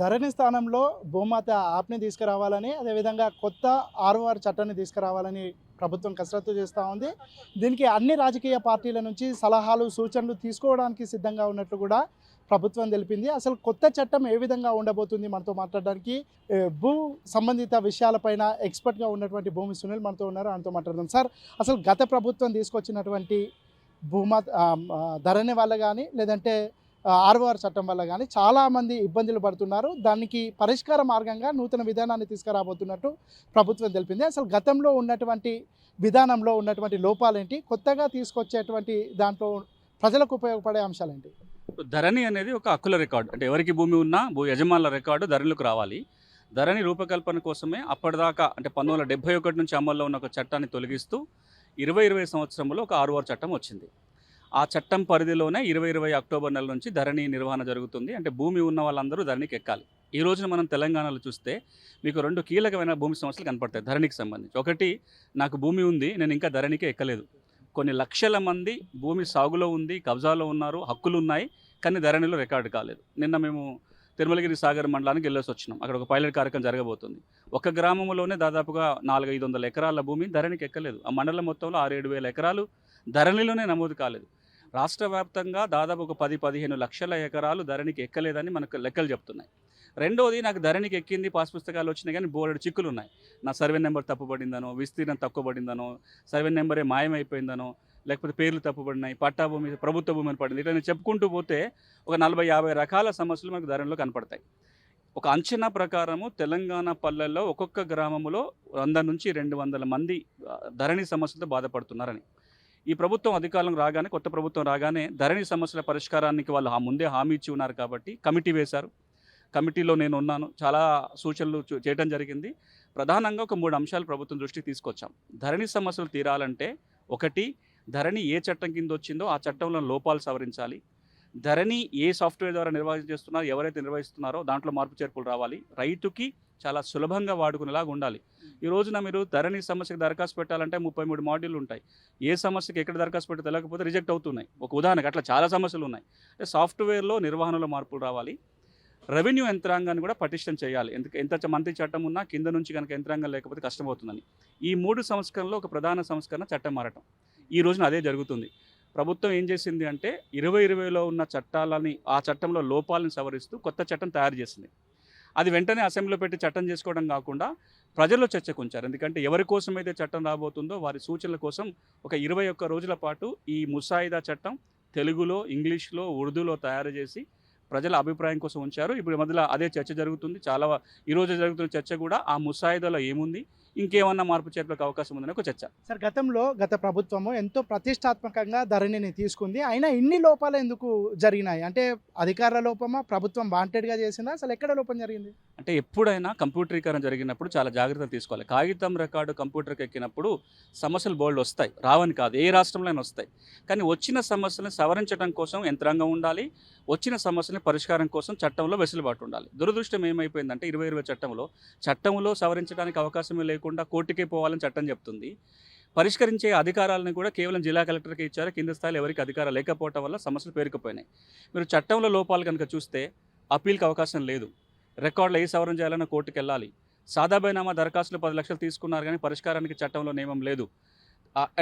ధరణి స్థానంలో భూమాత యాప్ని తీసుకురావాలని అదేవిధంగా కొత్త ఆర్ఓఆర్ చట్టాన్ని తీసుకురావాలని ప్రభుత్వం కసరత్తు చేస్తూ ఉంది. దీనికి అన్ని రాజకీయ పార్టీల నుంచి సలహాలు సూచనలు తీసుకోవడానికి సిద్ధంగా ఉన్నట్లు కూడా ప్రభుత్వం తెలిపింది. అసలు కొత్త చట్టం ఏ విధంగా ఉండబోతుంది మనతో మాట్లాడడానికి? భూ సంబంధిత విషయాలపైన ఎక్స్పర్ట్గా ఉన్నటువంటి భూమి సునీల్ మనతో ఉన్నారు. ఆయనతో మాట్లాడదాం. సార్ అసలు గత ప్రభుత్వం తీసుకొచ్చినటువంటి భూమా ధరణి వల్ల కానీ లేదంటే ఆర్ఓఆర్ చట్టం వల్ల కానీ చాలామంది ఇబ్బందులు పడుతున్నారు. దానికి పరిష్కార మార్గంగా నూతన విధానాన్ని తీసుకురాబోతున్నట్టు ప్రభుత్వం తెలిపింది. అసలు గతంలో ఉన్నటువంటి విధానంలో ఉన్నటువంటి లోపాలేంటి? కొత్తగా తీసుకొచ్చేటువంటి దాంట్లో ప్రజలకు ఉపయోగపడే అంశాలేంటి? ధరణి అనేది ఒక హక్కుల రికార్డు. అంటే ఎవరికి భూమి ఉన్నా భూ యజమానుల రికార్డు ధరణిలోకి రావాలి. ధరణి రూపకల్పన కోసమే అప్పటిదాకా అంటే పంతొమ్మిది వందల డెబ్బై ఒకటి నుంచి అమల్లో ఉన్న ఒక చట్టాన్ని తొలగిస్తూ ఇరవై ఇరవై సంవత్సరంలో ఒక ఆర్ఓఆర్ చట్టం వచ్చింది. ఆ చట్టం పరిధిలోనే ఇరవై ఇరవై అక్టోబర్ నెల నుంచి ధరణి నిర్వహణ జరుగుతుంది. అంటే భూమి ఉన్న వాళ్ళందరూ ధరణికి ఎక్కాలి. ఈ రోజున మనం తెలంగాణలో చూస్తే మీకు రెండు కీలకమైన భూమి సమస్యలు కనపడతాయి ధరణికి సంబంధించి. ఒకటి నాకు భూమి ఉంది నేను ఇంకా ధరణికి ఎక్కలేదు. కొన్ని లక్షల మంది భూమి సాగులో ఉంది కబ్జాలో ఉన్నారు హక్కులు ఉన్నాయి కానీ ధరణిలో రికార్డు కాలేదు. నిన్న మేము తిరుమలగిరి సాగర్ మండలానికి వెళ్ళేసి వచ్చినాం. అక్కడ ఒక పైలట్ కార్యక్రమం జరగబోతుంది. ఒక గ్రామంలోనే దాదాపుగా నాలుగు ఐదు వందల ఎకరాల భూమి ధరణికి ఎక్కలేదు. ఆ మండలం మొత్తంలో ఆరు ఏడు వేల ఎకరాలు ధరణిలోనే నమోదు కాలేదు. రాష్ట్ర వ్యాప్తంగా దాదాపు ఒక పది పదిహేను లక్షల ఎకరాలు ధరణికి ఎక్కలేదని మనకు లెక్కలు చెప్తున్నాయి. రెండోది నాకు ధరణికి ఎక్కింది పాస్ పుస్తకాలు వచ్చినాయి కానీ బోర్డు చిక్కులు ఉన్నాయి. నా సర్వే నెంబర్ తప్పుబడిందనో విస్తీర్ణం తక్కువ పడిందనో సర్వే నెంబరే మాయమైపోయిందనో లేకపోతే పేర్లు తప్పుబడినాయి పట్టా భూమి ప్రభుత్వ భూమి పడింది. ఇట్లా నేను చెప్పుకుంటూ పోతే ఒక నలభై యాభై రకాల సమస్యలు మనకు ధరణిలో కనపడతాయి. ఒక అంచనా ప్రకారము తెలంగాణ పల్లెల్లో ఒక్కొక్క గ్రామంలో వంద నుంచి రెండు వందల మంది ధరణి సమస్యలతో బాధపడుతున్నారని. ఈ ప్రభుత్వం అధికారం రాగానే కొత్త ప్రభుత్వం రాగానే ధరణి సమస్యల పరిష్కారానికి వాళ్ళు ఆ ముందే హామీ ఇచ్చి ఉన్నారు కాబట్టి కమిటీ వేశారు. కమిటీలో నేను ఉన్నాను. చాలా సూచనలు చూ- చేయడం జరిగింది. ప్రధానంగా ఒక మూడు అంశాలు ప్రభుత్వం దృష్టికి తీసుకొచ్చాం. ధరణి సమస్యలు తీరాలంటే ఒకటి ధరణి ఏ చట్టం కింద వచ్చిందో ఆ చట్టంలో లోపాలు సవరించాలి. ధరణి ఏ సాఫ్ట్వేర్ ద్వారా నిర్వహించేస్తున్నారో ఎవరైతే నిర్వహిస్తున్నారో దాంట్లో మార్పు చేర్పులు రావాలి. రైతుకి చాలా సులభంగా వాడుకునేలాగా ఉండాలి. ఈ రోజున మీరు ధరణి సమస్యకు దరఖాస్తు పెట్టాలంటే ముప్పై మూడు మాడ్యూల్ ఉంటాయి. ఏ సమస్యకి ఎక్కడ దరఖాస్తు పెట్టి తెలియకపోతే రిజెక్ట్ అవుతున్నాయి. ఒక ఉదాహరణకు అట్లా చాలా సమస్యలు ఉన్నాయి. అంటే సాఫ్ట్వేర్లో నిర్వహణలో మార్పులు రావాలి. రెవెన్యూ యంత్రాంగాన్ని కూడా పటిష్టం చేయాలి. ఎంత ఎంత మంత్రి చట్టం ఉన్నా కింద నుంచి కనుక యంత్రాంగం లేకపోతే కష్టమవుతుందని. ఈ మూడు సంస్కరణలో ఒక ప్రధాన సంస్కరణ చట్టం మారటం. ఈ రోజున అదే జరుగుతుంది. ప్రభుత్వం ఏం చేసింది అంటే ఇరవై ఇరవైలో ఉన్న చట్టాలని ఆ చట్టంలో లోపాలను సవరిస్తూ కొత్త చట్టం తయారు చేసింది. అది వెంటనే అసెంబ్లీలో పెట్టి చట్టం చేసుకోవడం కాకుండా ప్రజల్లో చర్చకు ఉంచారు ఎందుకంటే ఎవరి కోసం అయితే చట్టం రాబోతుందో వారి సూచనల కోసం ఒక ఇరవై ఒక్క రోజుల పాటు ఈ ముసాయిదా చట్టం తెలుగులో ఇంగ్లీష్లో ఉర్దూలో తయారు చేసి ప్రజల అభిప్రాయం కోసం ఉంచారు. ఇప్పుడు మధ్యలో అదే చర్చ జరుగుతుంది. చాలా ఈరోజు జరుగుతున్న చర్చ కూడా ఆ ముసాయిదాలో ఏముంది? ఇంకేమన్నా మార్పు చేర్పులకు అవకాశం ఉందని ఒక చర్చ. సార్ గతంలో గత ప్రభుత్వము ఎంతో ప్రతిష్టాత్మకంగా ధరణిని తీసుకుంది. అయినా ఇన్ని లోపాలు ఎందుకు జరిగినాయి? అంటే అధికారుల లోపమా ప్రభుత్వం వాంటెడ్గా చేసిందా? అసలు ఎక్కడ లోపం జరిగింది? అంటే ఎప్పుడైనా కంప్యూటరీకరణ జరిగినప్పుడు చాలా జాగ్రత్తలు తీసుకోవాలి. కాగితం రికార్డు కంప్యూటర్కి ఎక్కినప్పుడు సమస్యలు బోల్డ్ వస్తాయి. రావని కాదు ఏ రాష్ట్రంలోనే వస్తాయి. కానీ వచ్చిన సమస్యలను సవరించడం కోసం యంత్రాంగం ఉండాలి. వచ్చిన సమస్యని పరిష్కారం కోసం చట్టంలో వెసులుబాటు ఉండాలి. దురదృష్టం ఏమైపోయిందంటే ఇరవై ఇరవై చట్టంలో చట్టంలో సవరించడానికి అవకాశమే లేకుండా కోర్టుకే పోవాలని చట్టం చెప్తుంది. పరిష్కరించే అధికారాలను కూడా కేవలం జిల్లా కలెక్టర్కి ఇచ్చారు? కింద స్థాయిలో ఎవరికి అధికారం లేకపోవటం వల్ల సమస్యలు పేరుకుపోయినాయి. మీరు చట్టంలో లోపాలు కనుక చూస్తే అప్పీల్కి అవకాశం లేదు. రికార్డులు ఏ సవరణ చేయాలన్నా కోర్టుకు వెళ్ళాలి సాదా బైనామా దరఖాస్తులు పది లక్షలు తీసుకున్నారు కానీ పరిష్కారానికి చట్టంలో నియమం లేదు.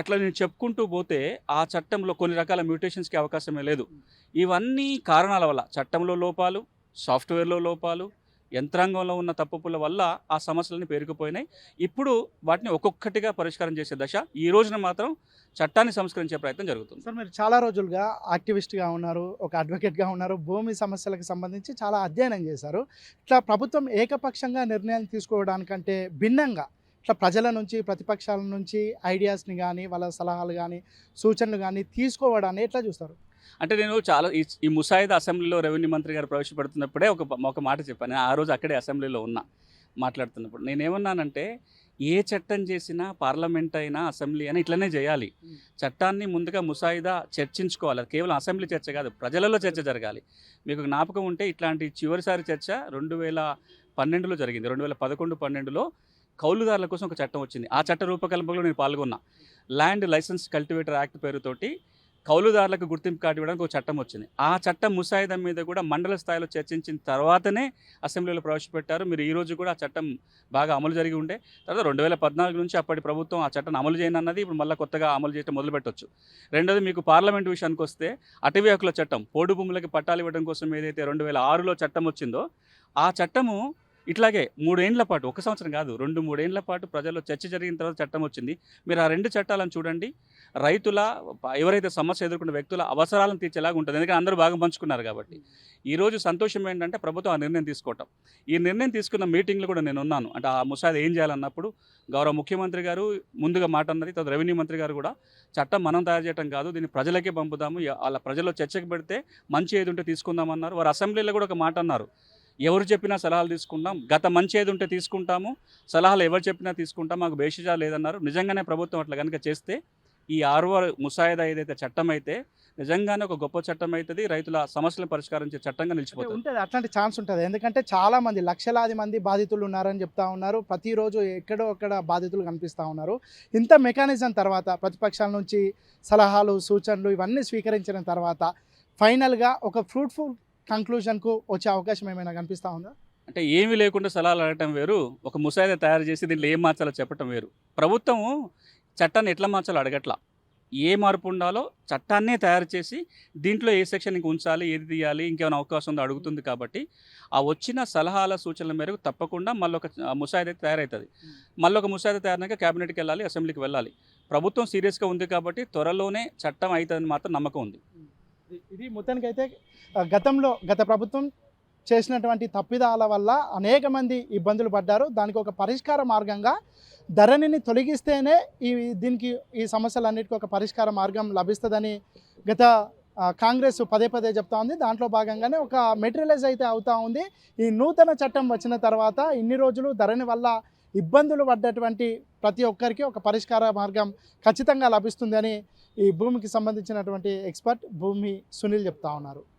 అట్లా నేను చెప్పుకుంటూ పోతే ఆ చట్టంలో కొన్ని రకాల మ్యూటేషన్స్కి అవకాశమే లేదు. ఇవన్నీ కారణాల వల్ల చట్టంలో లోపాలు సాఫ్ట్వేర్లో లోపాలు యంత్రాంగంలో ఉన్న తప్పుల వల్ల ఆ సమస్యలన్నీ పేరుకుపోయినాయి. ఇప్పుడు వాటిని ఒక్కొక్కటిగా పరిష్కారం చేసే దశ ఈ రోజున మాత్రం చట్టాన్ని సంస్కరించే ప్రయత్నం జరుగుతుంది. సార్ మీరు చాలా రోజులుగా యాక్టివిస్ట్గా ఉన్నారు ఒక అడ్వకేట్గా ఉన్నారు భూమి సమస్యలకు సంబంధించి చాలా అధ్యయనం చేశారు. ఇట్లా ప్రభుత్వం ఏకపక్షంగా నిర్ణయాలు తీసుకోవడానికంటే భిన్నంగా ఇట్లా ప్రజల నుంచి ప్రతిపక్షాల నుంచి ఐడియాస్ని కానీ వాళ్ళ సలహాలు కానీ సూచనలు కానీ తీసుకోవడాన్ని ఎట్లా చూస్తారు? అంటే నేను చాలా ఈ ముసాయిదా అసెంబ్లీలో రెవెన్యూ మంత్రి గారు ప్రవేశపెడుతున్నప్పుడే ఒక ఒక మాట చెప్పాను. నేను ఆ రోజు అక్కడే అసెంబ్లీలో ఉన్నా మాట్లాడుతున్నప్పుడు. నేనేమన్నానంటే ఏ చట్టం చేసినా పార్లమెంట్ అయినా అసెంబ్లీ అయినా ఇట్లనే చేయాలి. చట్టాన్ని ముందుగా ముసాయిదా చర్చించుకోవాలి. అది కేవలం అసెంబ్లీ చర్చ కాదు ప్రజలలో చర్చ జరగాలి. మీకు జ్ఞాపకం ఉంటే ఇట్లాంటి చివరిసారి చర్చ రెండు వేల పన్నెండులో జరిగింది. రెండు వేల పదకొండు పన్నెండులో కౌలుదారుల కోసం ఒక చట్టం వచ్చింది. ఆ చట్ట రూపకల్పనలో నేను పాల్గొన్నా. ల్యాండ్ లైసెన్స్ కల్టివేటర్ యాక్ట్ పేరుతోటి కౌలుదారులకు గుర్తింపు కార్డు ఇవ్వడానికి ఒక చట్టం వచ్చింది. ఆ చట్టం ముసాయిదా మీద కూడా మండల స్థాయిలో చర్చించిన తర్వాతనే అసెంబ్లీలో ప్రవేశపెట్టారు. మీరు ఈ రోజు కూడా ఆ చట్టం బాగా అమలు జరిగి ఉండే. తర్వాత రెండు వేల పద్నాలుగు నుంచి అప్పటి ప్రభుత్వం ఆ చట్టం అమలు చేయనన్నది ఇప్పుడు మళ్ళీ కొత్తగా అమలు చేయడం మొదలుపెట్టవచ్చు రెండోది మీకు పార్లమెంట్ విషయానికి వస్తే అటవీ హక్కుల చట్టం పోడు భూములకి పట్టాలు ఇవ్వడం కోసం ఏదైతే రెండు వేల ఆరులో చట్టం వచ్చిందో ఆ చట్టము ఇట్లాగే మూడేండ్ల పాటు ఒక సంవత్సరం కాదు రెండు మూడేండ్ల పాటు ప్రజల్లో చర్చ జరిగిన తర్వాత చట్టం వచ్చింది. మీరు ఆ రెండు చట్టాలను చూడండి. రైతుల ఎవరైతే సమస్య ఎదుర్కొన్న వ్యక్తుల అవసరాలను తీర్చేలాగా ఉంటుంది. ఎందుకంటే అందరూ బాగా పంచుకున్నారు కాబట్టి. ఈరోజు సంతోషం ఏంటంటే ప్రభుత్వం ఆ నిర్ణయం తీసుకోవటం. ఈ నిర్ణయం తీసుకున్న మీటింగ్లో కూడా నేను ఉన్నాను. అంటే ఆ ముసాయిదా ఏం చేయాలన్నప్పుడు గౌరవ ముఖ్యమంత్రి గారు ముందుగా మాట అన్నది తర్వాత రెవెన్యూ మంత్రి గారు కూడా చట్టం మనం తయారు చేయడం కాదు దీన్ని ప్రజలకే పంపుదాము. వాళ్ళ ప్రజల్లో చర్చకు పెడితే మంచి ఏది ఉంటే తీసుకుందామన్నారు. వారు అసెంబ్లీలో కూడా ఒక మాట అన్నారు. ఎవరు చెప్పినా సలహాలు తీసుకుంటాం. గత మంచి ఏది ఉంటే తీసుకుంటాము. సలహాలు ఎవరు చెప్పినా తీసుకుంటాం. మాకు బేషిజా లేదన్నారు. నిజంగానే ప్రభుత్వం అట్లా కనుక చేస్తే ఈ ఆర్ఓఆర్ ముసాయిదా ఏదైతే చట్టం అయితే నిజంగానే ఒక గొప్ప చట్టం అవుతుంది రైతుల సమస్యలను పరిష్కరించే చట్టంగా నిలిచిపోతుంది. ఉంటుంది. అట్లాంటి ఛాన్స్ ఉంటుంది. ఎందుకంటే చాలా మంది లక్షలాది మంది బాధితులు ఉన్నారని చెప్తా ఉన్నారు. ప్రతిరోజు ఎక్కడో అక్కడ బాధితులు కనిపిస్తూ ఉన్నారు. ఇంత మెకానిజం తర్వాత ప్రతిపక్షాల నుంచి సలహాలు సూచనలు ఇవన్నీ స్వీకరించిన తర్వాత ఫైనల్గా ఒక ఫ్రూట్ఫుల్ కంక్లూజన్కు వచ్చే అవకాశం ఏమైనా కనిపిస్తూ ఉందా? అంటే ఏమీ లేకుండా సలహాలు అడగటం వేరు ఒక ముసాయిదా తయారు చేసి దీంట్లో ఏం మార్చాలో చెప్పటం వేరు. ప్రభుత్వం చట్టాన్ని ఎట్లా మార్చాలో అడగట్లా. ఏ మార్పు ఉండాలో చట్టాన్నే తయారు చేసి దీంట్లో ఏ సెక్షన్ ఇంక ఉంచాలి ఏది తీయాలి ఇంకేమైనా అవకాశం ఉందో అడుగుతుంది కాబట్టి ఆ వచ్చిన సలహాల సూచనల మేరకు తప్పకుండా మళ్ళీ ఒక ముసాయిదా తయారవుతుంది మళ్ళీ ఒక ముసాయిదా తయారైనాక క్యాబినెట్కి వెళ్ళాలి అసెంబ్లీకి వెళ్ళాలి. ప్రభుత్వం సీరియస్గా ఉంది కాబట్టి త్వరలోనే చట్టం అవుతుందని మాత్రం నమ్మకం ఉంది. ఇది- మొత్తానికి మొత్తానికైతే గతంలో గత ప్రభుత్వం చేసినటువంటి తప్పిదాల వల్ల అనేక మంది ఇబ్బందులు పడ్డారు. దానికి ఒక పరిష్కార మార్గంగా ధరణిని తొలగిస్తేనే ఈ దీనికి ఈ సమస్యలన్నిటికీ ఒక పరిష్కార మార్గం లభిస్తుందని గత కాంగ్రెస్ పదే పదే చెప్తా ఉంది. దాంట్లో భాగంగానే ఒక మెటీరియలైజ్ అయితే అవుతూ ఉంది. ఈ నూతన చట్టం వచ్చిన తర్వాత ఇన్ని రోజులు ధరణి వల్ల ఇబ్బందులు పడ్డటువంటి ప్రతి ఒక్కరికి ఒక పరిష్కార మార్గం ఖచ్చితంగా లభిస్తుందని ఈ భూమికి సంబంధించినటువంటి ఎక్స్పర్ట్ భూమి సునీల్ చెప్తా ఉన్నారు.